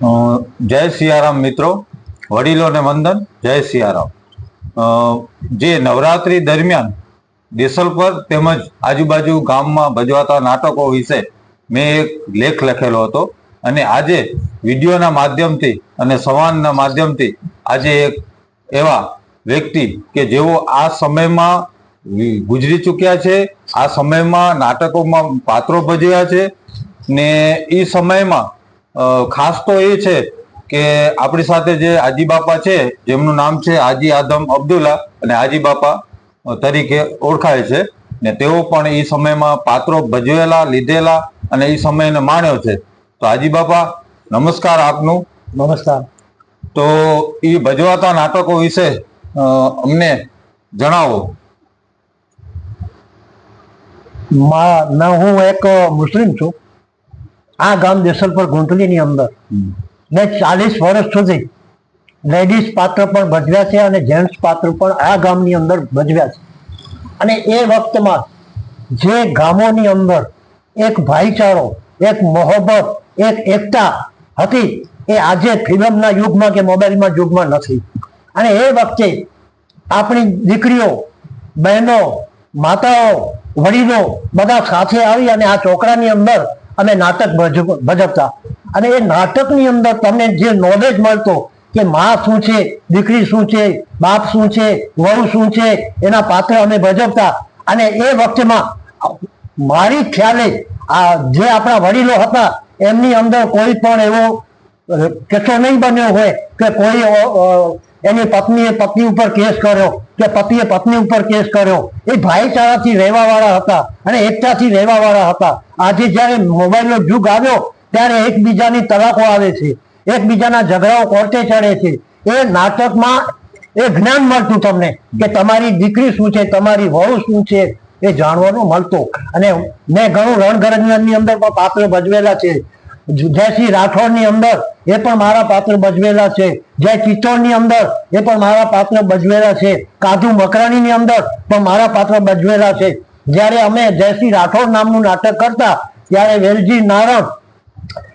જય સિયારામ મિત્રો વડીલોને વંદન, જય સિયારામ. જે નવરાત્રી દરમિયાન દેસલપર તેમજ આજુબાજુ ગામમાં ભજવાતા નાટકો વિશે મેં એક લેખ લખેલો હતો. અને આજે વિડીયોના માધ્યમથી અને સંવાદના માધ્યમથી આજે એક એવા વ્યક્તિ કે જેઓ આ સમયમાં ગુજરી ચૂક્યા છે, આ સમયમાં નાટકોમાં પાત્રો ભજવ્યા છે ને એ સમયમાં ખાસ તો એ છે કે આપણી સાથે જે આજી બાપા છે જેમનું નામ છે હાજી આદમ અબ્દુલ્લા અને હાજી બાપા તરીકે ઓળખાય છે ને તેઓ પણ એ સમયમાં પાત્રો ભજવેલા લીધેલા અને એ સમયને માણ્યો છે. તો હાજી બાપા નમસ્કાર આપનું. નમસ્કાર. તો એ ભજવાતા નાટકો વિશે અમને જણાવો. માં ના હું એક મુસ્લિમ છું. આ ગામ દેસલપર ગુંટલીની અંદર. મેં ચાલીસ વર્ષ સુધી લેડીઝ પાત્ર પણ ભજવ્યા છે અને જેન્ટ્સ પાત્ર પણ આ ગામની અંદર ભજવ્યા છે. અને એ વખતમાં જે ગામોની અંદર એક ભાઈચારો એક મોહબ્બત એક એકતા હતી એ આજે ફિલ્મના યુગમાં કે મોબાઈલમાં યુગમાં નથી. અને એ વખતે આપણી દીકરીઓ બહેનો માતાઓ વડીલો બધા સાથે આવી અને આ ચોકડાની અંદર અમે નાટક ભજ- ભજવતા. અને એ નાટકની અંદર તમને જે નોલેજ મળતો કે માં શું છે, દીકરી શું છે, બાપ શું છે, વહુ શું છે, એના પાત્ર અમે ભજવતા. અને એ વખતેમાં મારી ખ્યાલે આ જે આપણા વડીલો હતા, એમની અંદર કોઈ પણ એવો કિસ્સો નહીં બન્યો હોય કે કોઈ એની પત્નીએ પત્ની ઉપર કેસ કર્યો. કે પતિએ પત્ની ઉપર કેસ કર્યો. એ ભાઈચારાથી રહેવા વાળા હતા અને એકતાથી રહેવા વાળા હતા. આજે જ્યારે મોબાઈલનો યુગ આવ્યો, ત્યારે એકબીજાની તલાકો આવે છે. એકબીજાના ઝઘડાઓ કોર્ટે ચડે છે. એ નાટકમાં, એ જ્ઞાન મળતું તમને કે તમારી દીકરી શું છે, તમારી વહુ શું છે, એ જાણવાનું મળતું. અને મેં ઘણું રણગરજની અંદર પણ પાત્ર ભજવેલા છે. જયસિંહ રાઠોડની અંદર એ પણ મારા પાત્ર ભજવેલા છે. જય ચિત્તોડની અંદર એ પણ મારા પાત્ર ભજવેલા છે. કાજુ મકરાણીની અંદર પણ મારા પાત્ર ભજવેલા છે. જ્યારે અમે જયસિંહ રાઠોડ નામનું નાટક કરતા, ત્યારે વેલજી નારણ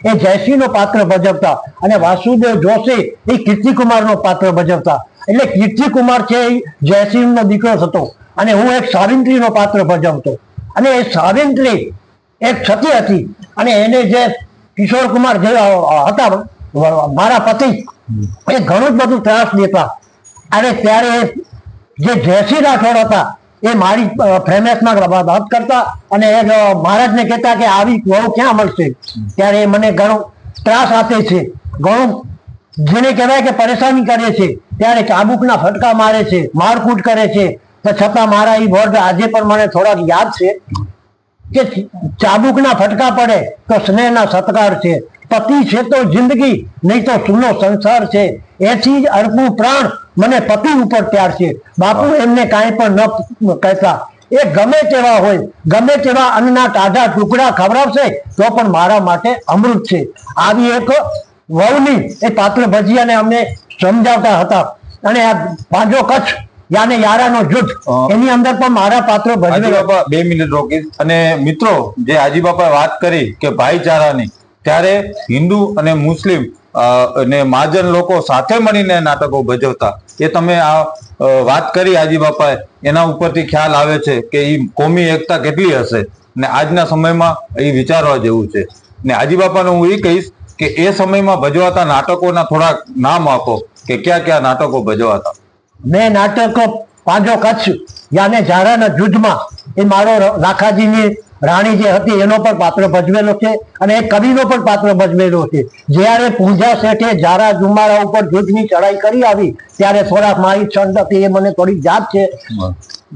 એ જયસિંહનો પાત્ર ભજવતા અને વાસુદેવ જોશી એ કીર્તિકુમારનો પાત્ર ભજવતા. એટલે કીર્તિકુમાર છે એ જયસિંહનો દીકરો થતો અને હું એક સાવિત્રીનો પાત્ર ભજવતો. અને એ સાવિત્રી એક સતી હતી અને એને જે કિશોર કુમાર જે હતા. મારા પતિ એ ઘણું જ બધું ત્રાસ દેતા. અને ત્યારે જે જયસિંહ રાઠોડ હતા, એ મારી ફેમસમાં વાત કરતા અને એ મહારાજને કહેતા કે આવી વહુ ક્યાં મળશે? ત્યારે એ મને ઘણો ત્રાસ આપે છે. ઘણું જેને કહેવાય કે પરેશાની કરે છે. ત્યારે ચાબુકના ફટકા મારે છે, મારકૂટ કરે છે. તો છતાં મારા એ વર્ડ આજે પણ મને થોડાક યાદ છે. કે ચાબુકના ફટકા પડે તો સ્નેહના સત્કાર છે. પતિ છે તો જિંદગી, નહીં તો સુનો સંસાર છે. એથી જ અર્પું પ્રાણ મને પતિ ઉપર ત્યાર છે. બાપુ એમને કાંઈ પણ ન કહેતા. એ ગમે તેવા હોય, ગમે તેવા અન્નના ટાઢા ટુકડા ખવડાવશે, તો પણ મારા માટે અમૃત છે. આવી એક વહુની એ પાત્ર ભજીયાને અમને સમજાવતા હતા. અને આ પાંજો કચ્છ યાને યારાનો જૂથ એની અંદર પણ મારા પાત્રો ભજવે બાપા બે મિનિટ રોકીશ. અને મિત્રો જે હાજી બાપા વાત કરી કે ભાઈચારાની ત્યારે હિન્દુ અને મુસ્લિમ અને મહાજન લોકો સાથે મળીને નાટકો ભજવતા. એ તમે આ વાત કરી હાજી બાપાએ એના ઉપરથી ખ્યાલ આવે છે કે એ કોમી એકતા કેટલી હશે? ને આજના સમયમાં એ વિચારવા જેવું છે. ને હાજી બાપાને હું એ કહીશ કે એ સમયમાં ભજવાતા નાટકોના થોડાક નામ આપો કે કયા કયા નાટકો ભજવાતા. મેં નાટક પાંજો કચ્છ યાને ઝારાના જુદ્ધમાં એ મારો લાખાજીની રાણી જે હતી એનો પણ પાત્ર ભજવેલો છે અને એ કવિનો પણ પાત્ર ભજવેલો છે. જ્યારે પૂંજા શેઠે જારા જુમારા ઉપર જુદ્ધની ચડાઈ કરી આવી ત્યારે થોડાક મારી છંદ હતી એ મને થોડી યાદ છે.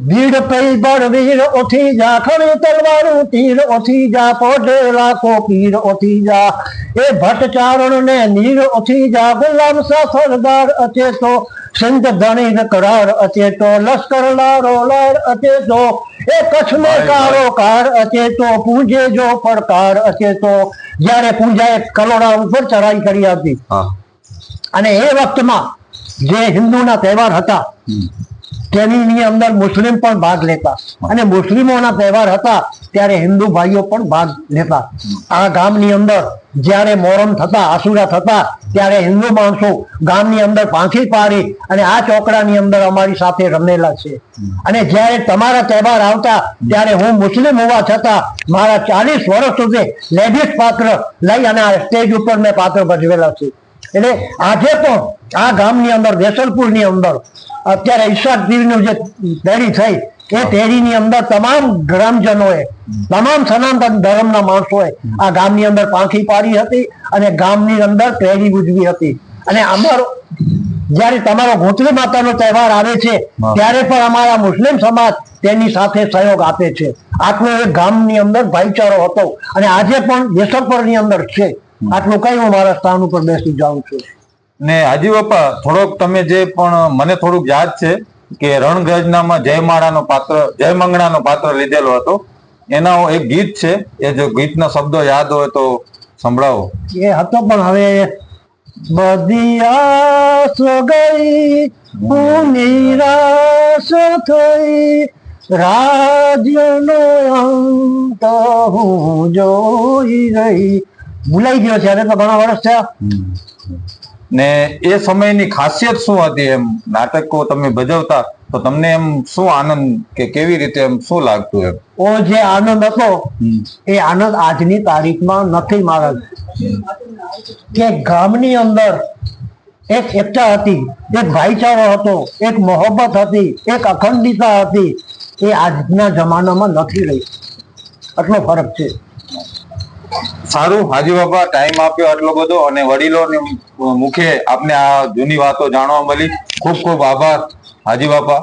ભીડ પૈ બળ વીર ઓથી જા ખણી તલવારું તીર ઓથી જા પોઢે લાખો પીર ઓથી જા. એ ભટ્ટ ચારણ ને નીર ઓથી જા ગુલામ સા સરદાર અચેતો સિંધ ધણી કરાર અચેતો લશ્કર લારો લાર અચેતો એ કચ્છ ને કારો કાર અચેતો પૂજે જો પડકાર અચેતો જ્યારે પૂજાએ કલોડા ઉપર ચડાઈ કરી હતી અને એ વખતમાં જે હિન્દુના તહેવાર હતા. તેની અંદર મુસ્લિમ પણ ભાગ લેતા. અને મુસ્લિમોના તહેવાર હતા ત્યારે હિન્દુ ભાઈઓ પણ ભાગ લેતા. આ ગામની અંદર જ્યારે મોરમ થતા આસુરા થતા ત્યારે હિન્દુ માણસો ગામની અંદર પાંખી પાડી અને આ ચોકડાની અંદર અમારી સાથે રમેલા છે. અને જ્યારે તમારા તહેવાર આવતા ત્યારે હું મુસ્લિમ હોવા છતાં મારા ચાલીસ વર્ષ સુધી લેડીઝ પાત્ર લઈ અને આ સ્ટેજ ઉપર મેં પાત્ર ભજવેલા છે. એટલે આજે પણ આ ગામની અંદર દેસલપુરની અંદર અત્યારે ઈશ્વર પીરનું જે તેરી થઈ એ તેરીની અંદર તમામ ગ્રામજનોએ તમામ સનાતન ધર્મના માણસોએ આ ગામની અંદર પાંખી પાડી હતી અને ગામની અંદર તેરી ઉજવી હતી. અને અમારો જ્યારે તમારો ગોત્રી માતાનો તહેવાર આવે છે ત્યારે પણ અમારા મુસ્લિમ સમાજ તેની સાથે સહયોગ આપે છે. આટલો એક ગામની અંદર ભાઈચારો હતો. અને આજે પણ દેસલપરની અંદર છે. આટલું કઈ હું મારા સ્થાન ઉપર બેસી જાઉં છું. ને હાજી બાપા થોડોક તમે જે પણ મને થોડુંક યાદ છે કે રણગજનામાં જયમાળાનો પાત્ર જયમંગળાનો પાત્ર લીધેલો હતો. એના એક ગીત છે એ જો ગીતના શબ્દો યાદ હોય તો સંભળાવો. એ હતો પણ હવે બધી આસ ગઈ હું નિરાશ થઈ રાજ્યનો અંત હું જોઈ રહી. ભૂલાઈ ગયો છે અરે તો ઘણા વર્ષ થયા. ને એ સમયની ખાસિયત શું હતી એમ? નાટકો તમે ભજવતા તો તમને એમ શું આનંદ કે કેવી રીતે એમ શું લાગતું એમ? ઓ જે આનંદ હતો એ આનંદ આજની તારીખમાં નથી મહારાજ કે ગામની અંદર એક એકતા હતી એક ભાઈચારો હતો એક મોહબ્બત હતી એક અખંડિતા હતી એ આજના જમાનામાં નથી રહી. આટલો ફરક છે. સારું, હાજી બાપા ટાઈમ આપ્યો આટલો બધો અને વડીલોની મુખે આપને આ જૂની વાતો જાણવા મળી. ખૂબ ખૂબ આભાર, હાજી બાપા.